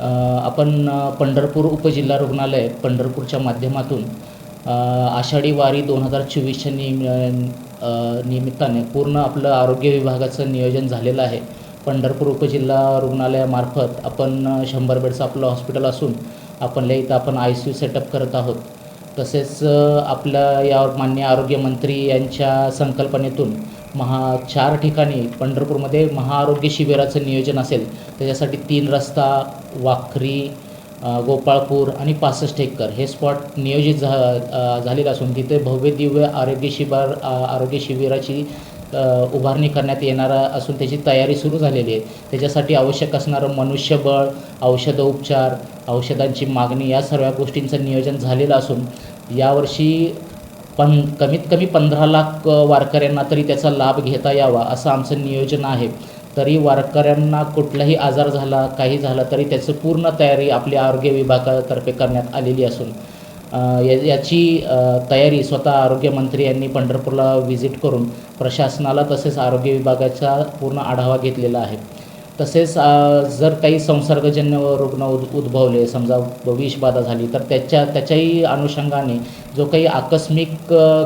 आपण पंढरपूर उपजिल्हा रुग्णालय पंढरपूरच्या माध्यमातून आषाढी वारी दोन हजार चोवीसच्या निम निमित्ताने पूर्ण आपलं आरोग्य विभागाचं नियोजन झालेलं आहे. पंढरपूर उपजिल्हा रुग्णालयामार्फत आपण शंभर बेडचं आपलं हॉस्पिटल असून आपल्या इथं आपण आय सी यू सेटअप करत आहोत. तसेच आपल्या यावर मान्य आरोग्यमंत्री यांच्या संकल्पनेतून महा चार ठिकाणी पंढरपूरमध्ये महाआरोग्य शिबिराचं नियोजन असेल त्याच्यासाठी तीन रस्ता वाखरी गोपाळपूर आणि पासष्ट एकर. हे स्पॉट नियोजित झा झालेलं असून तिथे भव्य दिव्य आरोग्य शिबिर आरोग्य शिबिराची उभारणी करण्यात येणार असून त्याची तयारी सुरू झालेली आहे. त्याच्यासाठी आवश्यक असणारं मनुष्यबळ औषध उपचार औषधांची मागणी या सर्व गोष्टींचं नियोजन झालेलं असून यावर्षी पण कमीत कमी पंधरा लाख वारकऱ्यांना तरी त्याचा लाभ घेता यावा असं आमचं नियोजन आहे. तरी वारकऱ्यांना कुठलाही आजार झाला काही झाला तरी त्याचं पूर्ण तयारी आपल्या आरोग्य विभागातर्फे करण्यात आलेली असून याची तयारी स्वतः आरोग्यमंत्री यांनी पंढरपूरला व्हिजिट करून प्रशासनाला तसेच आरोग्य विभागाचा पूर्ण आढावा घेतलेला आहे. तसेच जर काही संसर्गजन्य रुग्ण उद उद्भवले समजा विषबाधा झाली तर त्याच्या त्याच्याही अनुषंगाने जो काही आकस्मिक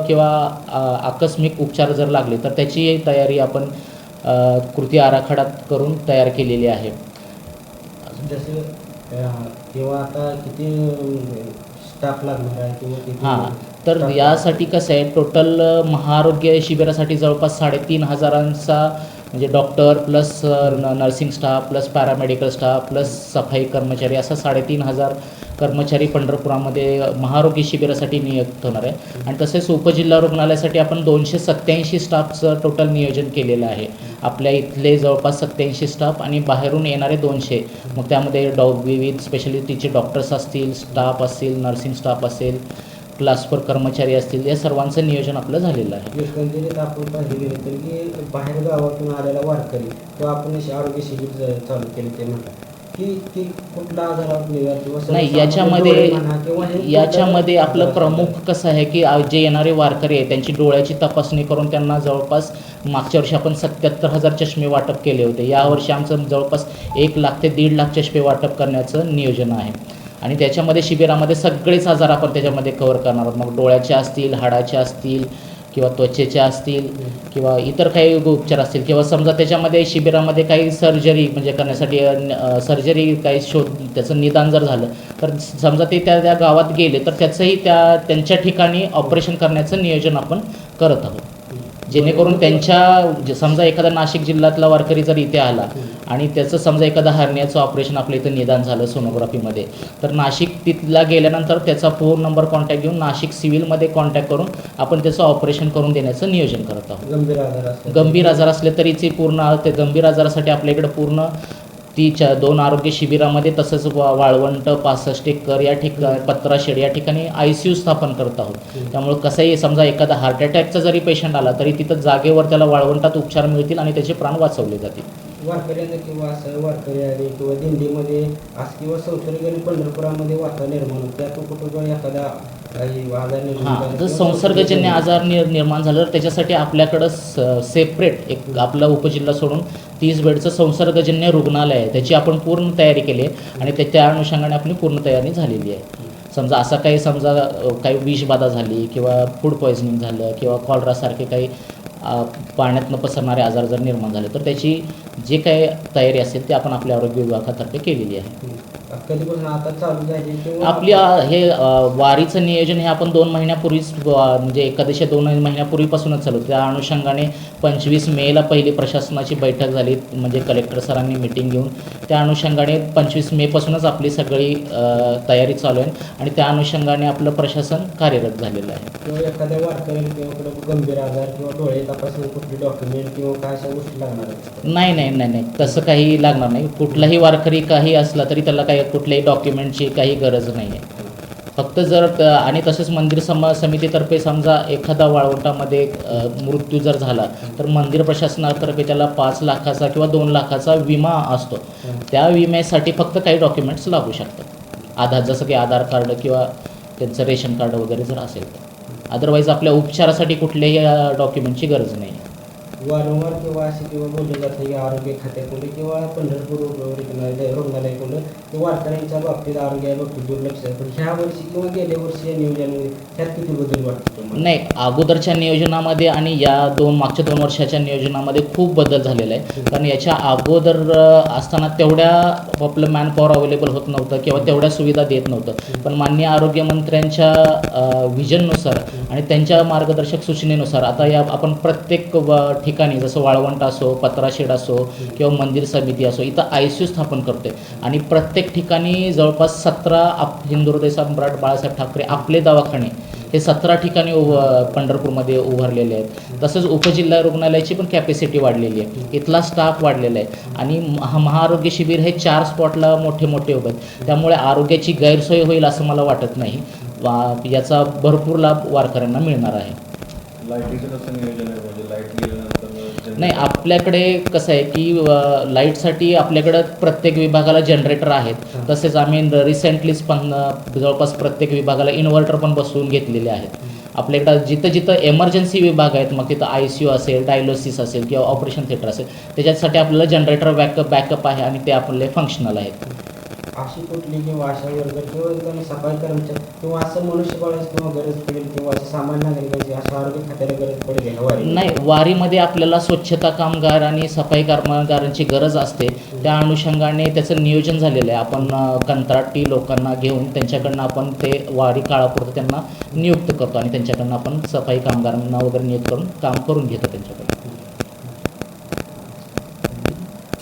किंवा आकस्मिक उपचार जर लागले तर त्याची तयारी आपण कृती आराखड्यात करून तयार केलेली आहे. जसं किंवा आता किती स्टाफ लागणार आहे किंवा हां तर यासाठी कसं आहे टोटल महाआरोग्य शिबिरासाठी जवळपास साडेतीन हजारांचा म्हणजे doctor plus nursing staff plus paramedical staff plus सफाई कर्मचारी असा साडेतीन हजार कर्मचारी पंढरपुरामध्ये महाआरोग्य शिबिरासाठी नियुक्त होणार आहे. आणि तसेच उपजिल्हा रुग्णालयासाठी आपण दोनशे सत्त्याऐंशी स्टाफचं टोटल नियोजन केलेलं आहे. आपल्या इथले जवळपास सत्त्याऐंशी स्टाफ आणि बाहेरून येणारे दोनशे. मग त्यामध्ये डॉ विविध स्पेशलिटीचे डॉक्टर्स असतील स्टाफ असतील नर्सिंग स्टाफ असेल क्लासवर कर्मचारी असतील या सर्वांचं नियोजन आपलं झालेलं आहे. आपण पाहिलं गेलं तर की बाहेर गावातून आलेला वारकरी किंवा आपण आरोग्य शिबिर चालू केले ते म्हणतात. की की कुठला नाही याच्यामध्ये याच्यामध्ये आपलं प्रमुख कसं आहे की जे येणारे वारकरी आहे त्यांची डोळ्याची तपासणी करून त्यांना जवळपास मागच्या वर्षी आपण सत्याहत्तर हजार चष्मे वाटप केले होते. यावर्षी आमचं जवळपास एक लाख ते दीड लाख चष्मे वाटप करण्याचं नियोजन आहे. आणि त्याच्यामध्ये शिबिरामध्ये सगळेच आजार आपण त्याच्यामध्ये कवर करणार आहोत. मग डोळ्याचे असतील हाडाचे असतील किंवा त्वचेचे असतील किंवा इतर काही उपचार असतील. किंवा समजा त्याच्यामध्ये शिबिरामध्ये काही सर्जरी म्हणजे करण्यासाठी सर्जरी काही शोध त्याचं निदान जर झालं तर समजा ते त्या त्या गावात गेले तर त्याचंही त्या त्यांच्या ठिकाणी ऑपरेशन करण्याचं नियोजन आपण करत आहोत. जेणेकरून त्यांच्या समजा एखादा नाशिक जिल्ह्यातला वारकरी जर इथे आला आणि त्याचं समजा एखादा हरण्याचं ऑपरेशन आपल्या इथं निदान झालं सोनोग्राफीमध्ये तर नाशिक तिथला गेल्यानंतर त्याचा फोन नंबर कॉन्टॅक्ट घेऊन नाशिक सिव्हिलमध्ये कॉन्टॅक्ट करून आपण त्याचं ऑपरेशन करून देण्याचं नियोजन करत आहोत. गंभीर आजार असतात गंभीर आजार असले तरीचे पूर्ण ते गंभीर आजारासाठी आपल्याकडे पूर्ण ती च दोन आरोग्य शिबिरामध्ये तसंच वा वाळवंट पासष्ट एकर या ठिकाणी पत्राशेड या ठिकाणी आय सी यू स्थापन करत आहोत. त्यामुळे कसंही समजा एखादा हार्ट अटॅकचा जरी पेशंट आला तरी तिथं जागेवर त्याला वाळवंटात उपचार मिळतील आणि त्याचे प्राण वाचवले जातील. वारकऱ्यांना किंवा असं वारकरी आले किंवा दिंडीमध्ये असं किंवा संसर्गाने पंढरपुरामध्ये वाता निर्माण होतं. त्यातून कुठं एखादा आजार हां जर संसर्गजन्य आजार निर निर्माण झालं तर त्याच्यासाठी आपल्याकडं स सेपरेट एक आपला उपजिल्हा सोडून तीस बेडचं संसर्गजन्य रुग्णालय आहे. त्याची आपण पूर्ण तयारी केली आहे आणि त्या त्या अनुषंगाने आपली पूर्ण तयारी झालेली आहे. समजा असा काही समजा काही विषबाधा झाली किंवा फूड पॉयझनिंग झालं किंवा कॉलरासारखे काही पाण्यातनं पसरणारे आजार जर निर्माण झाले तर त्याची जे काही तयारी असेल ते आपण आपल्या आरोग्य विभागातर्फे केलेली आहे. कधीपासून आता चालू झाली किंवा आपल्या हे अ, वारीचं नियोजन हे आपण दोन महिन्यापूर्वीच अ, म्हणजे एकादशी दोन महिन्यापूर्वीपासूनच चालू त्या अनुषंगाने पंचवीस मेला पहिली प्रशासनाची बैठक झाली म्हणजे कलेक्टर सरांनी मिटिंग घेऊन. त्या अनुषंगाने पंचवीस मेपासूनच आपली सगळी अ, तयारी चालू आहे आणि त्या अनुषंगाने आपलं प्रशासन कार्यरत झालेलं आहे. किंवा एखाद्या वारकऱ्याला किंवा कुठं गंभीर आजार किंवा डोळे कुठली डॉक्युमेंट किंवा काय अशा गोष्टी लागणार आहेत? नाही नाही नाही नाही. तसं काही लागणार नाही. कुठलाही वारकरी काही असला तरी त्याला काही कुठल्याही डॉक्युमेंटची काही गरज नाही आहे फक्त जर आणि तसेच मंदिर सम समितीतर्फे समजा एखादा वाळवंटामध्ये मृत्यू जर झाला तर मंदिर प्रशासनातर्फे त्याला पाच लाखाचा किंवा दोन लाखाचा विमा असतो. त्या विम्यासाठी फक्त काही डॉक्युमेंट्स लागू शकतात. आधार जसं की आधार कार्ड किंवा त्यांचं रेशन कार्ड वगैरे जर असेल तर. अदरवाईज आपल्या उपचारासाठी कुठल्याही डॉक्युमेंटची गरज नाही आहे वारंवार किंवा असे किंवा बोललं जातं की आरोग्य खात्याकडे किंवा पंढरपूर रुग्णालय रुग्णालयाकडून की वारकऱ्यांच्या बाबतीत आरोग्याबाबतीत दुर्लक्ष आहे. पण ह्या वर्षी किंवा गेल्या वर्षी या नियोजनामध्ये त्यात किती बदल वाटतो नाही अगोदरच्या नियोजनामध्ये आणि या दोन मागच्या दोन वर्षाच्या नियोजनामध्ये खूप बदल झालेला आहे. कारण याच्या अगोदर असताना तेवढ्या आपलं मॅनपॉवर अवेलेबल होत नव्हतं किंवा तेवढ्या सुविधा देत नव्हतं. पण माननीय आरोग्यमंत्र्यांच्या विजननुसार आणि त्यांच्या मार्गदर्शक सूचनेनुसार आता या आपण प्रत्येक व- ठिकाणी जसं वाळवंट असो पत्राशेड असो किंवा मंदिर समिती असो इथं आय सी यू स्थापन करतोय आणि प्रत्येक ठिकाणी जवळपास सतरा आप हिंदू हृदय सम्राट बाळासाहेब ठाकरे आपले दवाखाने हे सतरा ठिकाणी उभ पंढरपूरमध्ये उभारलेले आहेत. तसंच उपजिल्हा रुग्णालयाची पण कॅपॅसिटी वाढलेली आहे. इथला स्टाफ वाढलेला आहे. आणि महा महाआरोग्य शिबिर हे चार स्पॉटला मोठे मोठे उभे आहेत. त्यामुळे आरोग्याची गैरसोय होईल असं मला वाटत नाही. वा- याचा भरपूर लाभ वारकऱ्यांना मिळणार आहे. लाईटीचं कसं नियोजन आहे? म्हणजे लाइट गेल्यानंतर generator- नाही आपल्याकडे कसं आहे की लाईटसाठी आपल्याकडं प्रत्येक विभागाला जनरेटर आहेत. तसेच आम्ही रिसेंटलीच पण जवळपास प्रत्येक विभागाला इन्व्हर्टर पण बसवून घेतलेले आहेत. आपल्याकडं जिथं जिथं एमर्जन्सी विभाग आहेत मग तिथं आय सी यू असेल डायलोसिस असेल किंवा ऑपरेशन थिएटर असेल त्याच्यासाठी आपल्याला जनरेटर बॅकअप बॅकअप आहे आणि ते आपले फंक्शनल आहेत. अशी कुठली किंवा वर्ग किंवा एकदम सफाई कर्मचारी किंवा असं मनुष्यबळाची किंवा गरज पडेल किंवा असं सामान्य नागरिकांची अशा आरोग्य खात्याला गरज पडेल ह्या नाही वारीमध्ये आपल्याला स्वच्छता कामगार आणि सफाई कामगारांची गरज असते. त्या अनुषंगाने त्याचं नियोजन झालेलं आहे. आपण अ, कंत्राटी लोकांना घेऊन त्यांच्याकडनं आपण ते वारी काळापुरतं त्यांना नियुक्त करतो आणि त्यांच्याकडनं आपण सफाई कामगारांना वगैरे नियुक्त करून काम करून घेतो त्यांच्याकडे